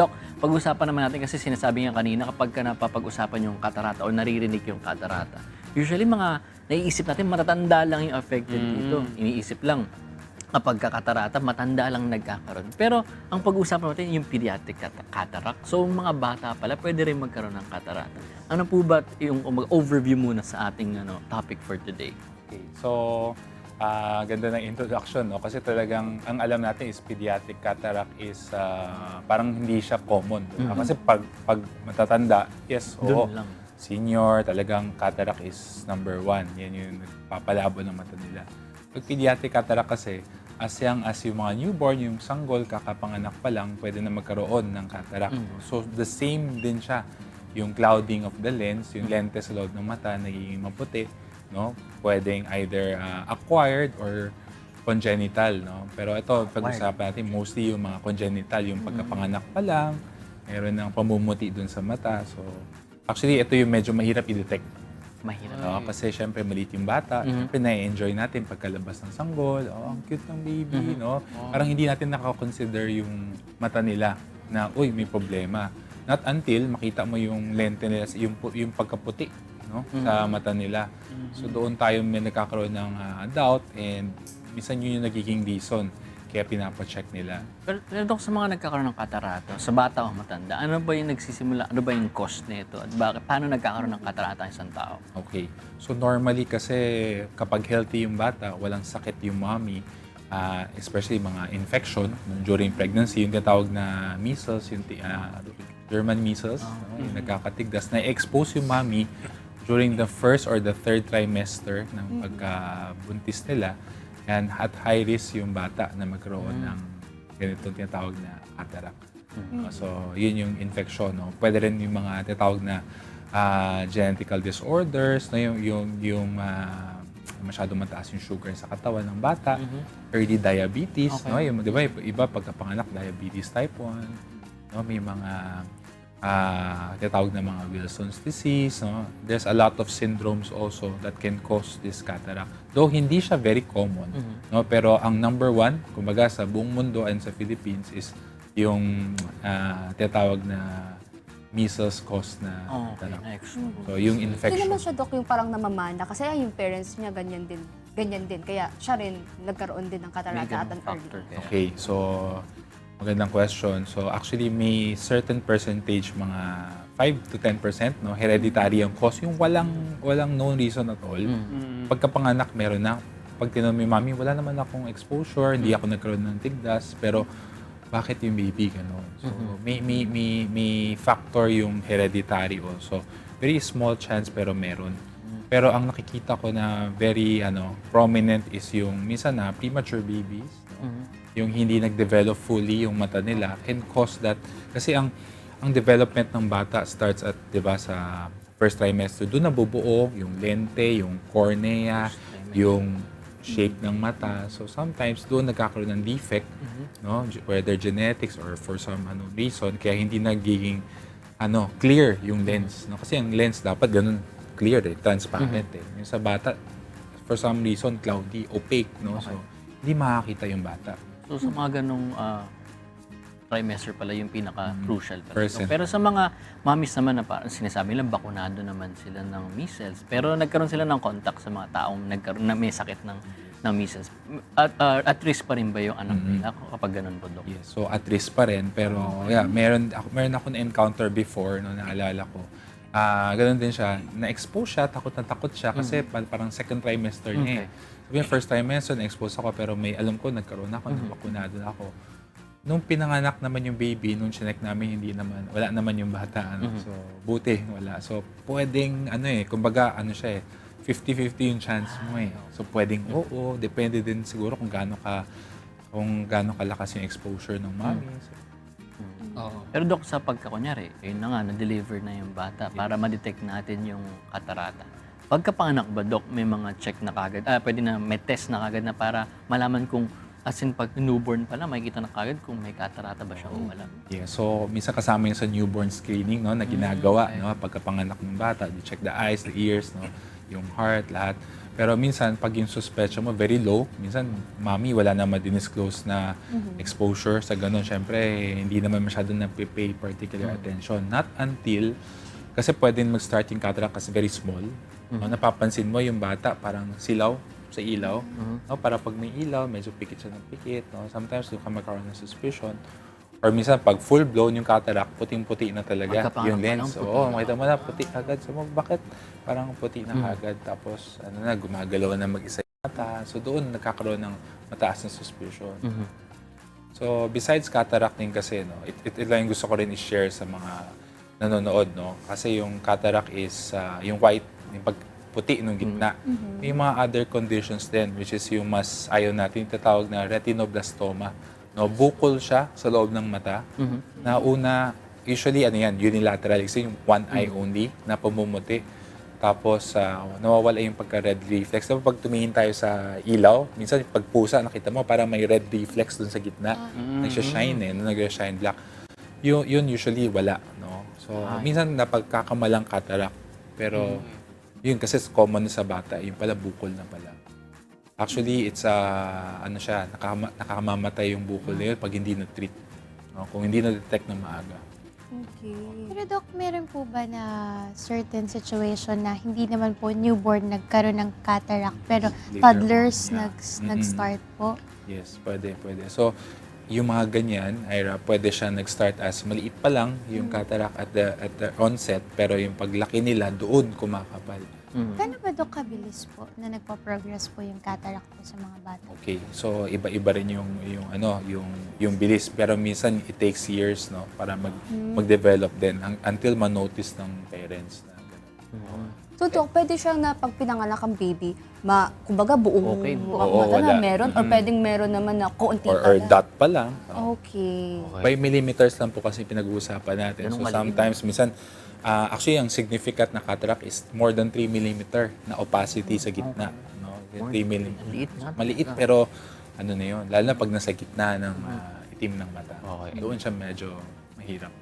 Doc, pag-usapan naman natin kasi sinasabi nga kanina kapag ka napapag-usapan yung katarata o naririnig yung katarata, usually mga naiisip natin matatanda lang yung affected dito. Iniisip lang kapag kakatarata, matanda lang nagkakaroon. Pero ang pag-uusapan natin yung pediatric cat- cataract. So mga bata pala pwede rin magkaroon ng katarata. Ano po ba yung um, overview muna sa ating ano, topic for today? Okay. So, ah, ganda ng introduction, no? Kasi talagang ang alam natin is pediatric cataract is ah, parang hindi siya common. di ba? Kasi pag, pag matatanda, yes, oo. Doon lang. Senior, talagang cataract is number one. Yan yung nagpapalabo ng mata nila. Pag pediatric cataract kasi, as young as yung mga newborn, yung sanggol, kakapanganak pa lang, pwede na magkaroon ng cataract. So, the same din siya. Yung clouding of the lens, yung lentes sa loob ng mata, nagiging maputi, no? Pwedeng either ah, acquired or congenital, no? Pero ito, pag-usapan natin, mostly yung mga congenital, yung pagkapanganak pa lang, meron ng pamumuti dun sa mata. So, actually, ito yung medyo mahirap i-detect. Mahirap. No? Kasi syempre maliit yung bata. Syempre na-enjoy natin pagkalabas ng sanggol. Oh, ang cute ng baby, no? Parang hindi natin nakakonsider yung mata nila na, uy, may problema. Not until makita mo yung lente nila, yung, pu- yung pagkaputi no? sa mata nila. So doon tayo may nagkakaroon ng ah, doubt and minsan yun yung nagiging reason kaya pinapacheck nila. Pero, pero Dok, sa mga nagkakaroon ng katarata, sa bata o matanda, ano ba yung nagsisimula, ano ba yung cause nito? At bakit, paano nagkakaroon ng katarata ang isang tao? Okay. So normally kasi kapag healthy yung bata, walang sakit yung mommy, ah, especially mga infection during pregnancy, yung tinatawag na measles, yung ti- ah, German measles, no, yung nagkakatigdas, na-expose yung mommy during the first or the third trimester ng pagkabuntis nila, and at high risk yung bata na magkaroon ng ganitong tinatawag na cataract. Uh, so, yun yung infection. No? Pwede rin yung mga tinatawag na ah, genetical disorders, no? yung, yung, yung ah, masyadong mataas yung sugar sa katawan ng bata, early diabetes, Okay. no? yung, di ba, iba pagkapanganak, diabetes type 1, no? may mga ah tinatawag na mga Wilson's disease. No? There's a lot of syndromes also that can cause this cataract. Though hindi siya very common. No? Pero ang number one, kumbaga sa buong mundo and sa Philippines is yung ah, tinatawag na measles cause na Oh, okay. So yung Hindi infection. naman siya, Dok, yung parang namamana. Kasi ay, yung parents niya, ganyan din. Ganyan din. Kaya siya rin nagkaroon din ng katarata at an early. Okay, so magandang question. So actually may certain percentage mga 5 to 10% no hereditary ang cause yung walang walang known reason at all. Pagkapanganak meron na pag tinanong yung mami, wala naman akong exposure, hindi ako nagkaroon ng tigdas, pero bakit yung baby gano'n? So, may, may, may, may factor yung hereditary also. Very small chance pero meron. Pero ang nakikita ko na very ano prominent is yung minsan na premature babies? Yung hindi nag-develop fully yung mata nila can cause that kasi ang ang development ng bata starts at 'di ba sa first trimester doon nabubuo yung lente, yung cornea, yung shape ng mata. So sometimes doon nagkakaroon ng defect, no, whether genetics or for some ano reason kaya hindi nagiging ano, clear yung lens, no? Kasi ang lens dapat ganun clear eh, transparent eh. Yung sa bata for some reason cloudy, opaque, no? So hindi makakita yung bata. So sa mga ganong ah, trimester pala yung pinaka-crucial talaga. Percent. Pero sa mga mommies naman na parang sinasabi nila bakunado naman sila ng measles. Pero nagkaroon sila ng contact sa mga taong nagkaroon na may sakit ng ng measles. At, ah, at risk pa rin ba yung anak nila kapag ganun po, Dok? Yes, so at risk pa rin pero yeah, meron ako meron ako na-encounter before no naalala ko. Ah, ganun din siya. Na-expose siya, takot na takot siya kasi pa- parang second trimester niya. eh. Sabi niya, first trimester na-expose ako pero may alam ko nagkaroon ako, nabakunado na ako. Nung pinanganak naman yung baby, nung chinek namin hindi naman wala naman yung bata ano. So buti wala. So pwedeng ano eh, kumbaga ano siya eh 50-50 yung chance mo eh. So pwedeng oo, depende din siguro kung gaano ka kung gaano kalakas yung exposure ng mommy. So, Pero Dok, sa pagkakunyari, yun na nga, na-deliver na yung bata para ma-detect natin yung katarata. Pagkapanganak ba, Dok, may mga check na kagad, ah, pwede na may test na kagad na para malaman kung, as in pag newborn pa lang, makikita na kagad kung may katarata ba siya o wala. yeah, so minsan kasama yung sa newborn screening no na ginagawa no pagkapanganak ng bata, you check the eyes, the ears no. yung heart, lahat. Pero minsan, pag yung suspecha mo very low, minsan, mami, wala naman dinisclose na exposure sa ganun. Siyempre, hindi naman masyado na pay particular attention. Not until, kasi pwede mag-start yung cataract kasi very small. No, napapansin mo yung bata, parang silaw sa ilaw. No, para pag may ilaw, medyo pikit siya ng pikit. No? Sometimes, doon ka magkaroon ng suspicion. Or minsan, pag full-blown yung cataract, puting-puti na talaga Pagkapanganak yung lang, lens. Oo, na. makita mo na, puti agad. So, bakit parang puti na agad? Tapos, ano na, gumagalaw na mag-isa yung mata. So, doon nagkakaroon ng mataas na suspicion. So, besides cataract din kasi, no, it, it, it lang yung gusto ko rin i-share sa mga nanonood, no? Kasi yung cataract is ah, yung white, yung pagputi nung gitna. May mga other conditions din, which is yung mas ayaw natin, tatawag na retinoblastoma. No, bukol siya sa loob ng mata. Na una, usually ano yan, unilateral, kasi yung one eye only na pamumuti. Tapos, ah, nawawala yung pagka-red reflex. Tapos pag tumingin tayo sa ilaw, minsan pag pusa, nakita mo, parang may red reflex dun sa gitna. Nagsha-shine eh, no? nag-shine black. Yun, yun usually wala, no? So, minsan napagkakamalang cataract. Pero, yun kasi common sa bata, yung pala bukol na pala. Actually, it's a, ano siya, nakama, nakamamatay yung bukol na yun pag hindi na-treat. No? Kung hindi na-detect na maaga. Okay. Pero Doc, meron po ba na certain situation na hindi naman po newborn nagkaroon ng cataract pero Later toddlers on, yeah. nag, Mm-mm. nag-start po? Yes, pwede, pwede. So, yung mga ganyan, Ira, pwede siya nag-start as maliit pa lang, yung cataract at the, at the onset, pero yung paglaki nila, doon kumakapal. Kano ba Doc kabilis po na nagpa-progress po yung cataract po sa mga bata? Okay. So iba-iba rin yung yung ano, yung yung bilis pero minsan it takes years no para mag mag-develop din ang- until ma-notice ng parents na ganun. So, Dok, pwede siyang na pag pinanganak ang baby, ma, kumbaga buong Okay. buong Oo, mata na wala. meron or Mm-mm. pwedeng meron naman na kaunti Or, or dot pa lang. Oh. Okay. By millimeters lang po kasi pinag-uusapan natin. Ganun so maliit. sometimes minsan ah, actually ang significant na cataract is more than 3 millimeter na opacity sa gitna, no? 3 millimeter. Maliit. Maliit pero ano na 'yon, lalo na pag nasa gitna ng ah, itim ng mata. Okay. Doon siya medyo mahirap.